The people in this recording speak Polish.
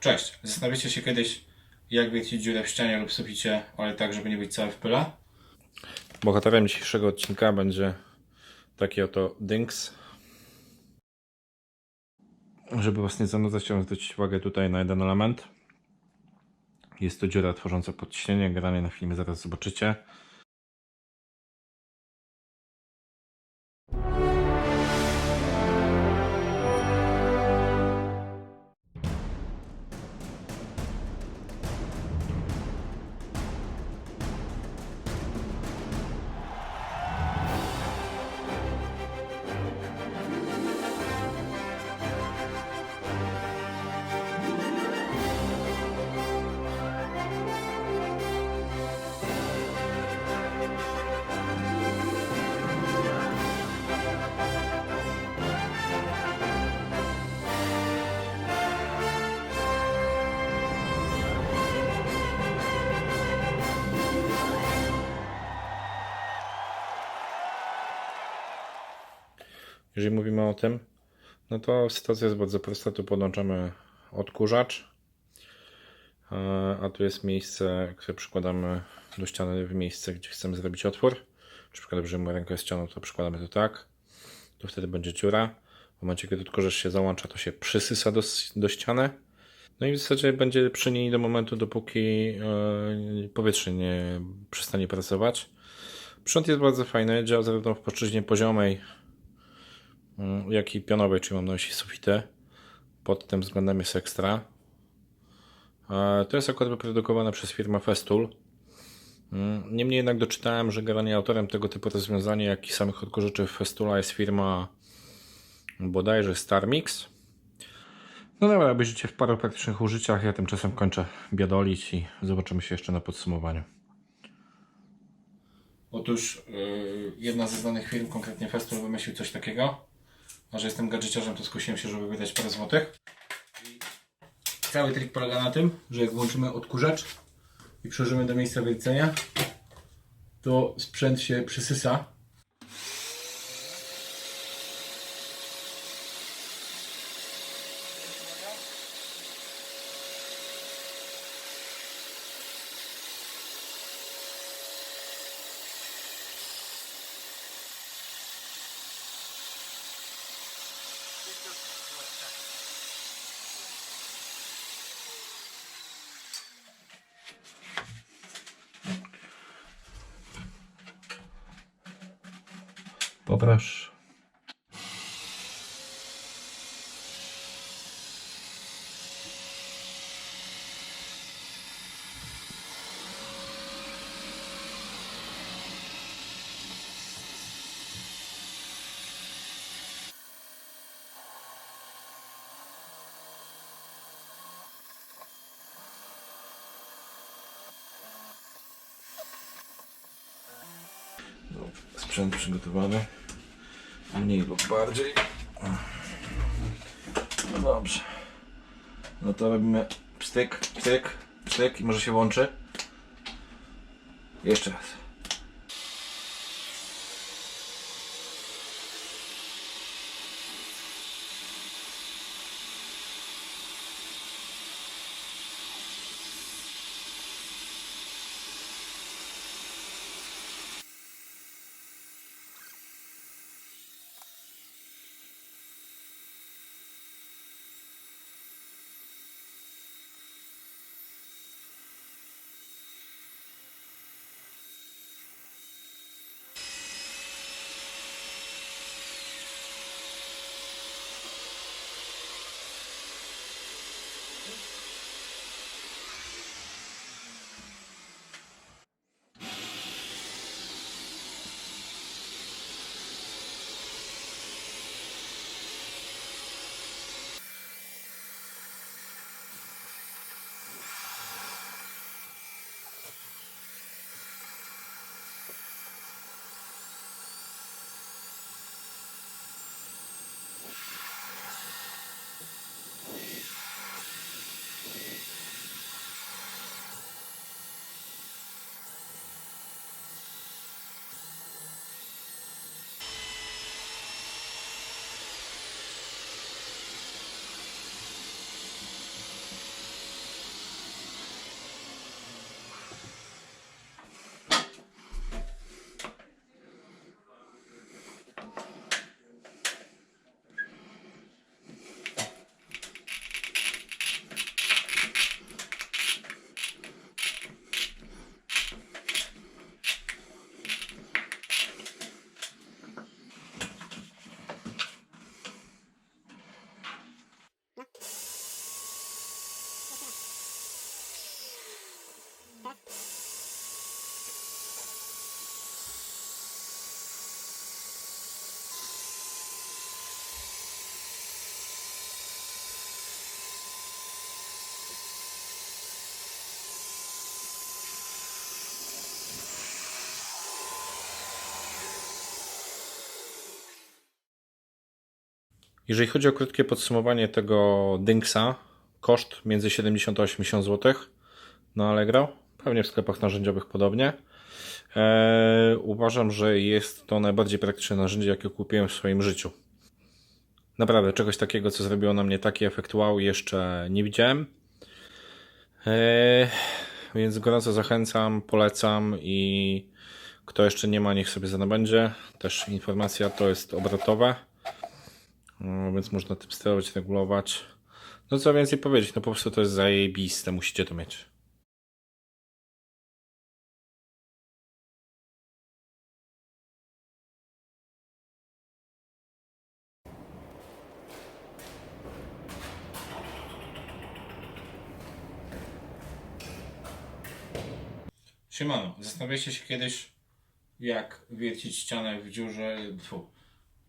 Cześć. Zastanawiacie się kiedyś, jak wyjść dziurę w ścianie lub suficie, ale tak, żeby nie być cały w pyle? Bohaterem dzisiejszego odcinka będzie taki oto Dynks. Żeby Was nie zanudzać, chciałem zwrócić uwagę tutaj na jeden element. Jest to dziura tworząca podciśnienie. Granie na filmie zaraz zobaczycie. Jeżeli mówimy o tym, no to sytuacja jest bardzo prosta. Tu podłączamy odkurzacz, a tu jest miejsce, które przykładamy do ściany w miejsce, gdzie chcemy zrobić otwór. Na przykład, jeżeli rękę jest ścianą, to przykładamy to tak. Tu wtedy będzie dziura. W momencie, kiedy odkurzacz się załącza, to się przysysa do, do ściany. No i w zasadzie będzie przy niej do momentu, dopóki e, powietrze nie przestanie pracować. Prząd jest bardzo fajny, działa zarówno w płaszczyźnie poziomej, jak i pionowej, czyli mam na myśli sufitę. Pod tym względem jest ekstra. To jest akurat wyprodukowane przez firmę Festool. Mm, Niemniej jednak doczytałem, że generalnie autorem tego typu rozwiązania, jak i samych odkurzaczy Festoola jest firma bodajże Starmix. No dobra, obejrzycie w paru praktycznych użyciach. Ja tymczasem kończę biadolić i zobaczymy się jeszcze na podsumowaniu. Otóż yy, jedna ze znanych firm, konkretnie Festool, wymyślił coś takiego. A że jestem gadżeciarzem, to skusiłem się, żeby wydać parę złotych. Cały trik polega na tym, że jak włączymy odkurzacz i przełożymy do miejsca wiercenia, to sprzęt się przysysa. Poproszę. Sprzęt przygotowany. Mniej lub bardziej. No dobrze. No to robimy pstyk, pstyk, pstyk i może się łączy. Jeszcze raz. Jeżeli chodzi o krótkie podsumowanie tego Dynksa, koszt między 70 a 80 zł na Allegro, pewnie w sklepach narzędziowych podobnie. Eee, uważam, że jest to najbardziej praktyczne narzędzie, jakie kupiłem w swoim życiu. Naprawdę, czegoś takiego, co zrobiło na mnie taki efekt wow, jeszcze nie widziałem. Eee, więc gorąco zachęcam, polecam i kto jeszcze nie ma, niech sobie zanabędzie. Też informacja to jest obrotowe. No, więc można tym sterować, regulować. No co więcej powiedzieć, no po prostu to jest zajebiste, musicie to mieć. Siemano, zastanawialiście się kiedyś, jak wiercić ścianę w dziurze, tfu,